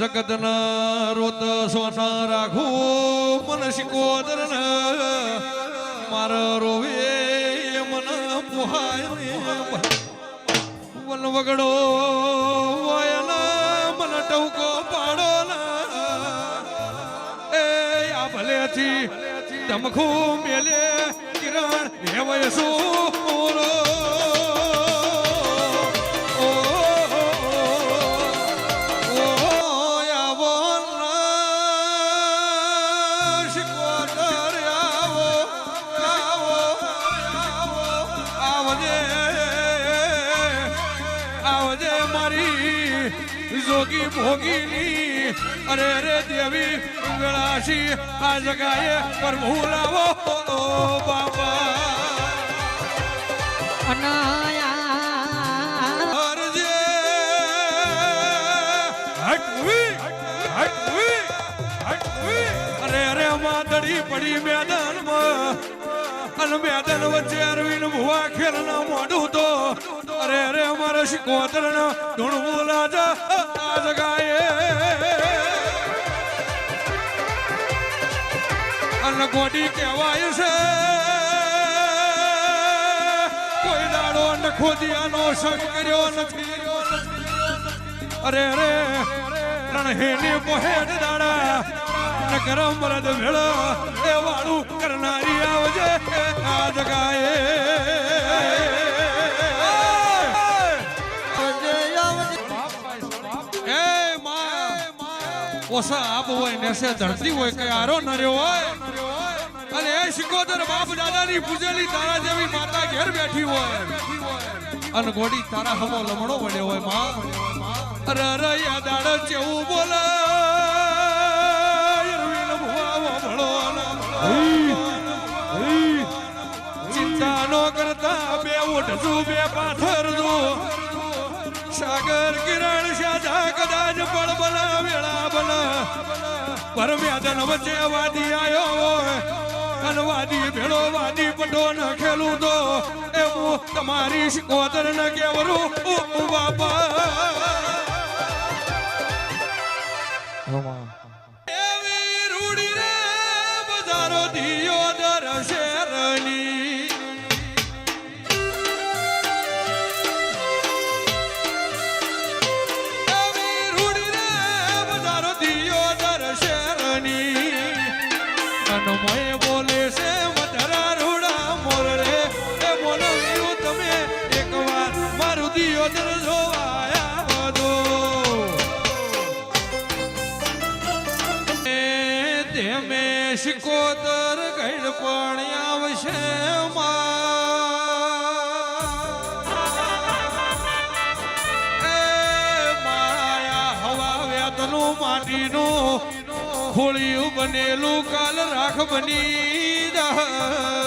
જગતના રોત સોના રાખું, મન શિકોદર માર રોવે મન પુહાય વન વગડો વાયના મન ટવકો ભલેથી ધમખું મેલે કિરણ હેવય સુરો આવજે મારી જોગી ભોગીની અરે રે દેવી ગળાશી આ જગાએ પ્રભુ લાવો બાબા અનાયા હટવી હટવી હટવી અરે અરે માદડી પડી મેદાનમાં અને મેદાન વચ્ચે અરવિંદ ભુવા ખેલના મોઢું તો. અરે અરે, અમારે શિકોતર જા જગાએ અને ગોડી કહેવાય છે, કોઈ દાડો નખોદિયાનો શક કર્યો નથી. અરે અરે રણહેની પોહેડ દાડા નગર મરદ ભેળ એ વાળું કરનારી આવજે. જગાએ આરો નર્યો હોય અને એ શિકોદર બાપ દાદાની પૂજેલી તારા જેવી માતા ઘેર બેઠી હોય અને ગોડી તારા હમો લમણો વળ્યો હોયમાં અરે અરે યા દાડો ચેવું બોલે ઉઠજુ બે પાથર દો. સાગર કિરણ સાધા કદાચ પળ બના વેળા બના પરમ્યાદન વચ્ચે વાદી આયો હોય. અને વાદી ભેળો વાદી પટો ન ખેલું તો એવું તમારી શિકોતર ન કેવરું બાપા. એવી રૂડી રે બજારો દિયો દર શેરની અને બોલે છે મધરા રૂડા મોરડે એ તમે એકવાર મારું દિયો જોવાયા બધો. તેમે શિકોતર ગઈડ પણ આવશે માયા હવા વેતનું માટીનું ખોળિયું બનેલું કાલ રાખ બની જા